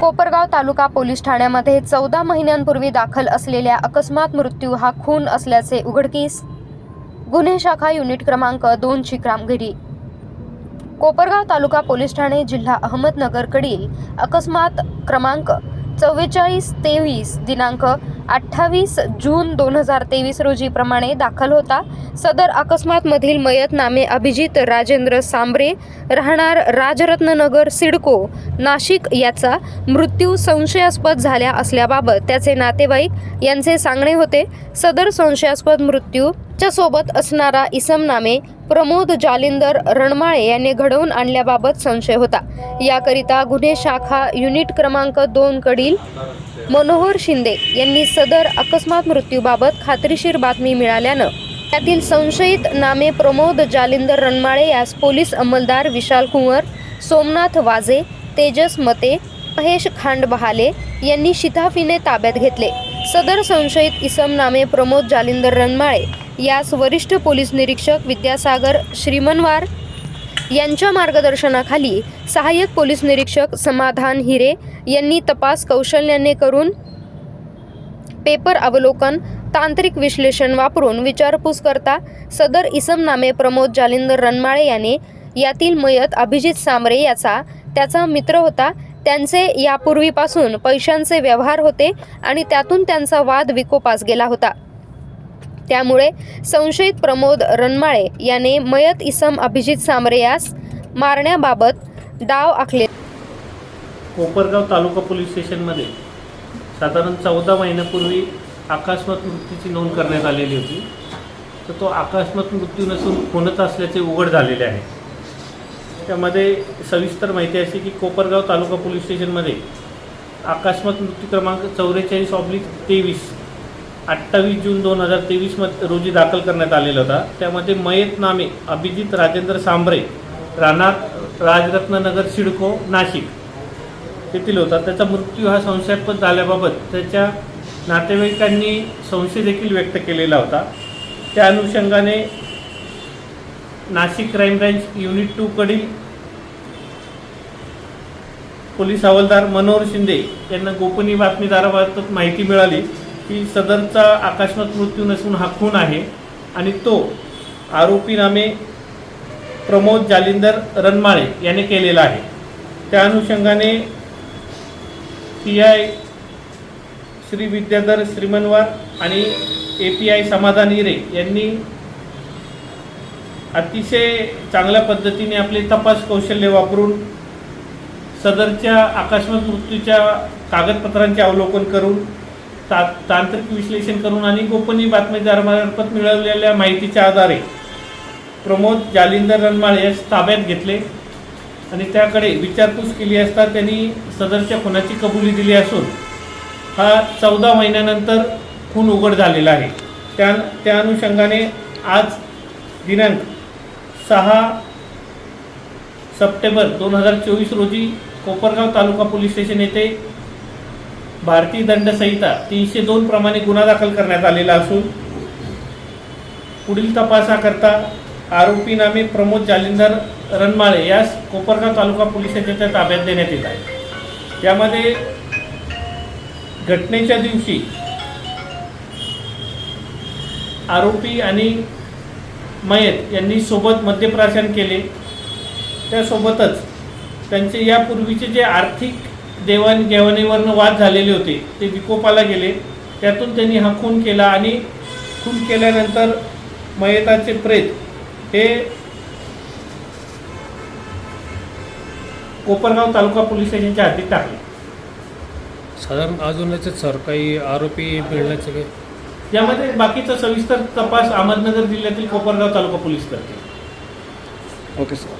कोपरगाव तालुका police ठाण्यामध्ये चौदा महिन्यांपूर्वी दाखल असलेल्या अकस्मात मृत्यू हा खून असल्याचे उघडकीस. गुन्हे शाखा युनिट क्रमांक दोनची कामगिरी. कोपरगाव तालुका पोलीस ठाणे जिल्हा अहमदनगरकडील अकस्मात क्रमांक चव्वेचाळीस तेवीस दिनांक अठ्ठावीस जून दोन हजार तेवीस रोजीप्रमाणे दाखल होता. सदर अकस्मातमधील मयत नामे अभिजित राजेंद्र सांबरे राहणार राजरत्ननगर सिडको नाशिक याचा मृत्यू संशयास्पद झाल्या असल्याबाबत त्याचे नातेवाईक यांचे सांगणे होते. सदर संशयास्पद मृत्यूच्या सोबत असणारा इसम नामे प्रमोद जालिंदर रणमाळे यांनी घडवून आणल्याबाबत संशय होता. याकरिता गुन्हे शाखा युनिट क्रमांक दोन कडील मनोहर शिंदे यांनी सदर अकस्मात मृत्यूबाबत खात्रीशीर बातमी मिळाल्यानं त्यातील संशयित नामे प्रमोद जालिंदर रणमाळे यास पोलीस अंमलदार विशाल कुंवर सोमनाथ वाजे तेजस मते महेश खांडबहाले यांनी शिताफीने ताब्यात घेतले. सदर संशयित इसम नामे प्रमोद जालिंदर रणमाळे यास वरिष्ठ पोलीस निरीक्षक विद्यासागर श्रीमनवार यांच्या मार्गदर्शनाखाली सहाय्यक पोलीस निरीक्षक समाधान हिरे यांनी तपास कौशल्याने करून पेपर अवलोकन तांत्रिक विश्लेषण वापरून विचारपूस करता सदर इसम नामे प्रमोद जालिंदर रनमाळे याने यातील मयत अभिजित सांबरे याचा त्याचा मित्र होता. त्यांचे यापूर्वीपासून पैशांचे व्यवहार होते आणि त्यातून त्यांचा वाद विकोपास गेला होता. त्यामुळे संशयित प्रमोद रणमाळे याने मयत इसम अभिजित सांबरे यास मारण्याबाबत डाव आखले. कोपरगाव तालुका पोलीस स्टेशनमध्ये साधारण चौदा महिन्यापूर्वी आकास्मत मृत्यूची नोंद करण्यात आलेली होती. तर तो आकास्मत मृत्यू नसून खूनच असल्याचे उघड झालेले आहे. त्यामध्ये सविस्तर माहिती अशी की कोपरगाव तालुका पोलीस स्टेशनमध्ये आकास्मत मृत्यू क्रमांक चौवेचाळीस ऑब्लिक तेवीस अठ्ठावीस जून दोन हजार तेवीसमध्ये रोजी दाखल करण्यात आलेला होता. त्यामध्ये मयत नामे अभिजित राजेंद्र सांबरे राहणार राजरत्ननगर सिडको नाशिक येथील होता. त्याचा मृत्यू हा संशयास्पद झाल्याबाबत त्याच्या नातेवाईकांनी संशय देखील व्यक्त केलेला होता. त्या अनुषंगाने नाशिक क्राईम ब्रँच युनिट टूकडील पोलीस हवालदार मनोहर शिंदे यांना गोपनीय बातमीदारामार्फत माहिती मिळाली. की सदरचा अकस्मात मृत्यू नसून हा खून आहे. आणि तो आरोपी नामे प्रमोद जालिंदर रणमाळे याने केलेला आहे. त्या अनुषंगाने पी आय श्री विद्याधर श्रीमनवार आणि ए पी आय समाधान हिरे यांनी अतिशय चांगल्या पद्धतीने आपले तपास कौशल्य वापरून सदरच्या आकस्मिक मृत्यूच्या कागदपत्रांचे अवलोकन करून ता तांत्रिक विश्लेषण करून आणि गोपनीय बातमीदारामार्फत मिळवलेल्या माहितीच्या आधारे प्रमोद जालिंदर रणमाळे यास ताब्यात घेतले आणि त्याकडे विचारपूस केली असता त्यांनी सदरच्या खुनाची कबुली दिली असून हा चौदा महिन्यानंतर खून उघड झालेला आहे. त्या त्या अनुषंगाने आज दिनांक सहा सप्टेंबर दोन हजार चोवीस रोजी कोपरगाव तालुका पोलीस स्टेशन येथे भारतीय दंड संहिता तीनशे दोन प्रमाणे गुन्हा दाखल करण्यात आलेला असून पुढील तपासाकरता आरोपी नामे प्रमोद जालिंदर रणमाळे यास कोपरगाव तालुका पोलीस यांच्या ताब्यात देण्यात येत आहे. यामध्ये घटनेच्या दिवशी आरोपी आणि मयत यांनी सोबत मद्यप्राशन केले. त्यासोबतच त्यांचे यापूर्वीचे जे आर्थिक देवाणघेवाणीवरनं वाद झालेले होते. ते विकोपाला गेले. त्यातून त्यांनी हा खून केला आणि खून केल्यानंतर मयताचे प्रेत हे कोपरगाव तालुका पोलीस स्टेशनच्या हद्दीत टाकले. साधारण अजून याच्यात सर काही आरोपी मिळण्याचे काही? यामध्ये बाकीचा सविस्तर तपास अहमदनगर जिल्ह्यातील कोपरगाव तालुका पोलीस करते ओके सर